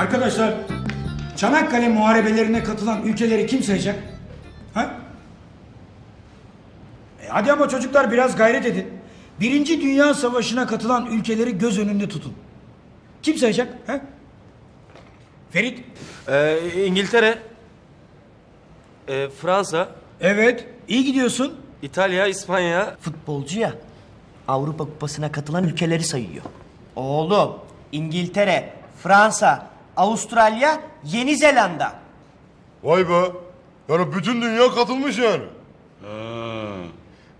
Arkadaşlar Çanakkale muharebelerine katılan ülkeleri kim sayacak? Ha? E hadi ama çocuklar biraz gayret edin. Birinci Dünya Savaşı'na katılan ülkeleri göz önünde tutun. Kim sayacak? Ha? Ferit? Ee, İngiltere, ee, Fransa, Evet. iyi gidiyorsun. İtalya, İspanya, Futbolcu ya. Avrupa Kupası'na katılan ülkeleri sayıyor. Oğlum, İngiltere, Fransa, Avustralya, Yeni Zelanda. Vay be. Yani bütün dünya katılmış yani.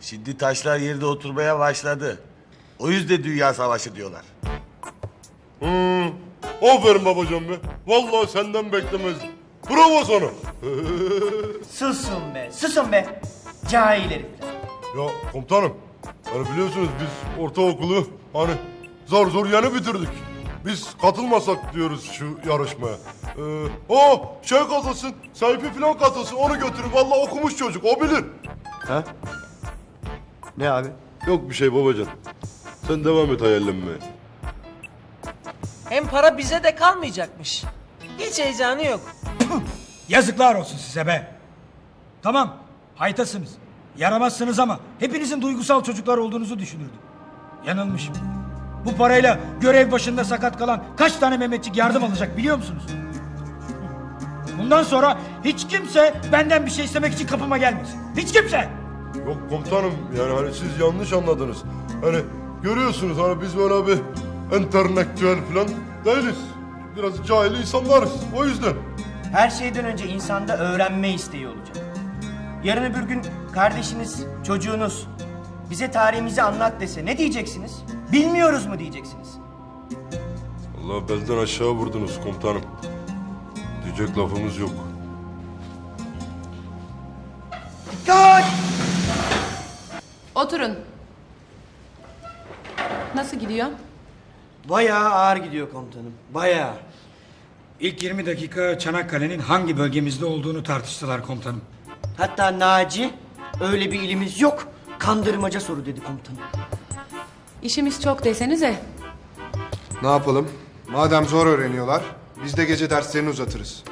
Şimdi taşlar yerine oturmaya başladı. O yüzden dünya savaşı diyorlar. Hmm. Aferin babacan be. Vallahi senden beklemezdim. Bravo sana. Susun be, susun be. Cahil herifler. Ya komutanım. Hani biliyorsunuz biz ortaokulu hani zor zor yeni bitirdik. Biz katılmasak diyoruz şu yarışmaya. Ee, o şey katılsın, Seyfi falan katılsın onu götürün. Vallahi okumuş çocuk o bilir. Ne abi? Yok bir şey babacan. Sen devam et hayallenmeye. Hem para bize de kalmayacakmış. Hiç heyecanı yok. Yazıklar olsun size be. Tamam. Haytasınız. Yaramazsınız ama hepinizin duygusal çocuklar olduğunuzu düşünürdüm. Yanılmışım. Bu parayla görev başında sakat kalan kaç tane Mehmetçik yardım alacak biliyor musunuz? Bundan sonra hiç kimse benden bir şey istemek için kapıma gelmesin. Hiç kimse. Yok komutanım yani hani siz yanlış anladınız. Hani görüyorsunuz hani biz böyle bir entelektüel falan değiliz. Biraz cahil insanlarız o yüzden. Her şeyden önce insanda öğrenme isteği olacak. Yarın öbür gün kardeşiniz, çocuğunuz bize tarihimizi anlat dese ne diyeceksiniz? Bilmiyoruz mu diyeceksiniz? Allah belden aşağı vurdunuz komutanım. Diyecek lafımız yok. Oturun. Nasıl gidiyor? Bayağı ağır gidiyor komutanım. Bayağı. İlk 20 dakika Çanakkale'nin hangi bölgemizde olduğunu tartıştılar komutanım. Hatta Naci öyle bir ilimiz yok. Kandırmaca soru dedi komutanım. İşimiz çok desenize. Ne yapalım? Madem zor öğreniyorlar, biz de gece derslerini uzatırız.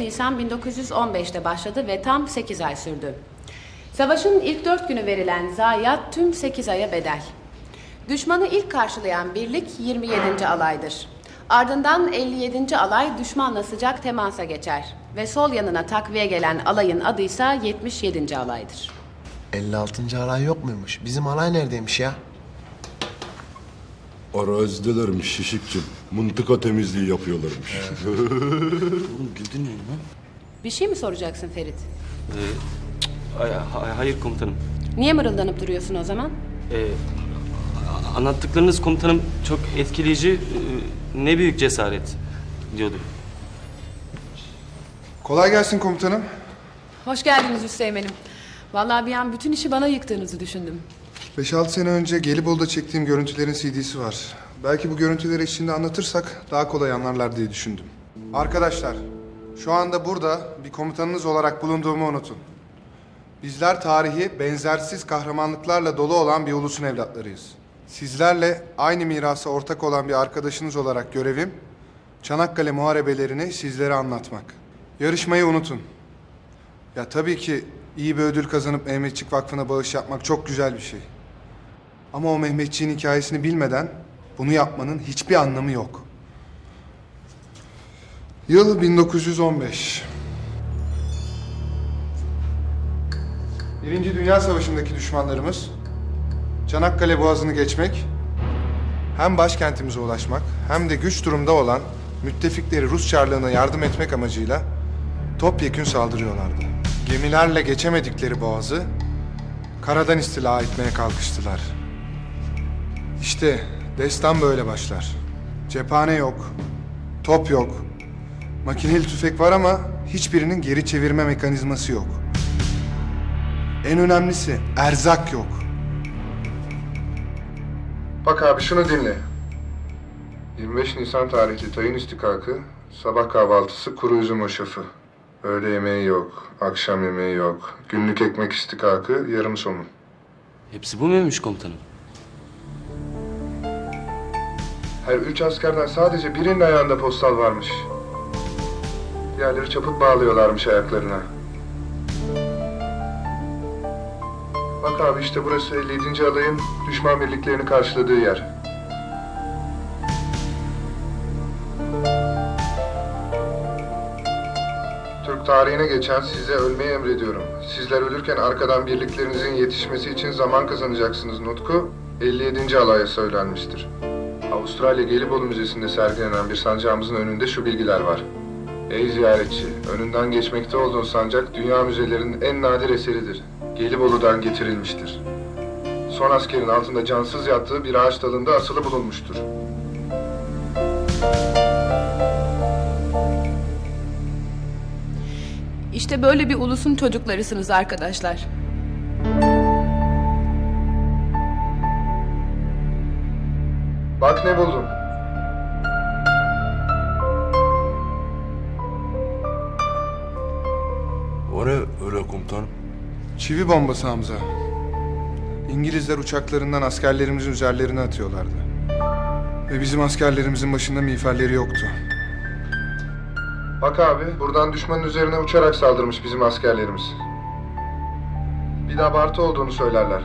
Nisan 1915'te başladı ve tam 8 ay sürdü. Savaşın ilk 4 günü verilen zayiat tüm 8 aya bedel. Düşmanı ilk karşılayan birlik 27. alaydır. Ardından 57. alay düşmanla sıcak temasa geçer. Ve sol yanına takviye gelen alayın adıysa 77. alaydır. 56. alay yok muymuş? Bizim alay neredeymiş ya? Arazidelermiş şişikçim. Mıntıka temizliği yapıyorlarmış. Oğlum güldün mü lan? Bir şey mi soracaksın Ferit? Ay, hay- hayır komutanım. Niye mırıldanıp duruyorsun o zaman? Ee, anlattıklarınız komutanım çok etkileyici, ee, ne büyük cesaret diyordu. Kolay gelsin komutanım. Hoş geldiniz Hüseyin'im. Vallahi bir an bütün işi bana yıktığınızı düşündüm. 5-6 sene önce Gelibolu'da çektiğim görüntülerin CD'si var. Belki bu görüntüleri içinde anlatırsak daha kolay anlarlar diye düşündüm. Arkadaşlar, şu anda burada bir komutanınız olarak bulunduğumu unutun. Bizler tarihi benzersiz kahramanlıklarla dolu olan bir ulusun evlatlarıyız. Sizlerle aynı mirasa ortak olan bir arkadaşınız olarak görevim, Çanakkale muharebelerini sizlere anlatmak. Yarışmayı unutun. Ya tabii ki iyi bir ödül kazanıp Mehmetçik Vakfı'na bağış yapmak çok güzel bir şey. Ama o Mehmetçiğin hikayesini bilmeden bunu yapmanın hiçbir anlamı yok. Yıl 1915. Birinci Dünya Savaşı'ndaki düşmanlarımız Çanakkale Boğazı'nı geçmek, hem başkentimize ulaşmak hem de güç durumda olan müttefikleri Rus Çarlığı'na yardım etmek amacıyla topyekün saldırıyorlardı. Gemilerle geçemedikleri boğazı karadan istila etmeye kalkıştılar. İşte destan böyle başlar. Cephane yok, top yok, makineli tüfek var ama hiçbirinin geri çevirme mekanizması yok. En önemlisi erzak yok. Bak abi şunu dinle. 25 Nisan tarihli tayin istikakı, sabah kahvaltısı kuru üzüm hoşafı. Öğle yemeği yok, akşam yemeği yok. Günlük ekmek istikakı, yarım somun. Hepsi bu muymuş komutanım? Her üç askerden sadece birinin ayağında postal varmış. Diğerleri çaput bağlıyorlarmış ayaklarına. Bak abi işte burası 57. alayın düşman birliklerini karşıladığı yer. Türk tarihine geçen size ölmeyi emrediyorum. Sizler ölürken arkadan birliklerinizin yetişmesi için zaman kazanacaksınız nutku 57. alaya söylenmiştir. Avustralya Gelibolu Müzesi'nde sergilenen bir sancağımızın önünde şu bilgiler var. Ey ziyaretçi, önünden geçmekte olduğun sancak dünya müzelerinin en nadir eseridir. Gelibolu'dan getirilmiştir. Son askerin altında cansız yattığı bir ağaç dalında asılı bulunmuştur. İşte böyle bir ulusun çocuklarısınız arkadaşlar. Bak ne buldum. O ne öyle komutanım? Çivi bombası Hamza. İngilizler uçaklarından askerlerimizin üzerlerine atıyorlardı. Ve bizim askerlerimizin başında miğferleri yoktu. Bak abi, buradan düşmanın üzerine uçarak saldırmış bizim askerlerimiz. Bir de abartı olduğunu söylerler.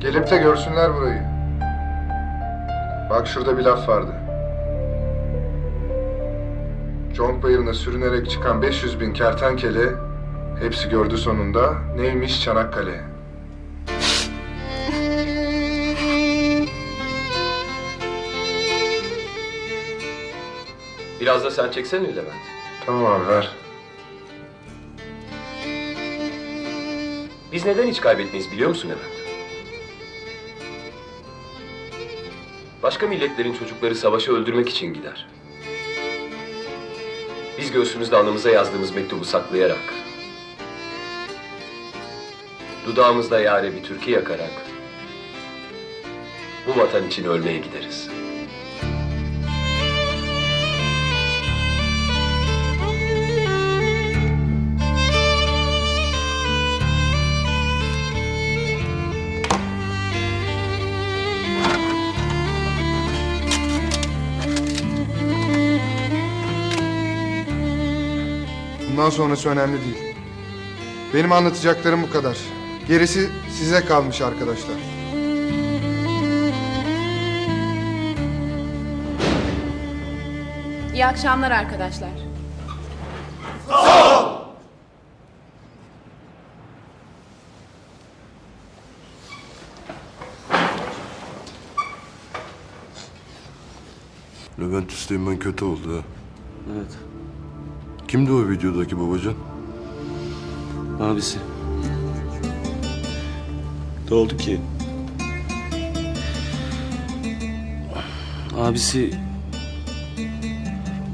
Gelip de görsünler burayı. Bak şurada bir laf vardı. Conk bayırına sürünerek çıkan 500 bin kertenkele hepsi gördü sonunda neymiş Çanakkale. Biraz da sen çeksene Levent. Tamam abi ver. Biz neden hiç kaybetmeyiz biliyor musun Levent? Başka milletlerin çocukları savaşı öldürmek için gider. Biz göğsümüzde anımıza yazdığımız mektubu saklayarak, dudağımızda yare bir türkü yakarak, bu vatan için ölmeye gideriz. Bundan sonrası önemli değil. Benim anlatacaklarım bu kadar. Gerisi size kalmış arkadaşlar. İyi akşamlar arkadaşlar. Levent Üsteğmen kötü oldu ha. Evet. Kimdi o videodaki babacan? Abisi. Ne oldu ki? Abisi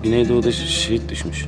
Güneydoğu'da şehit düşmüş.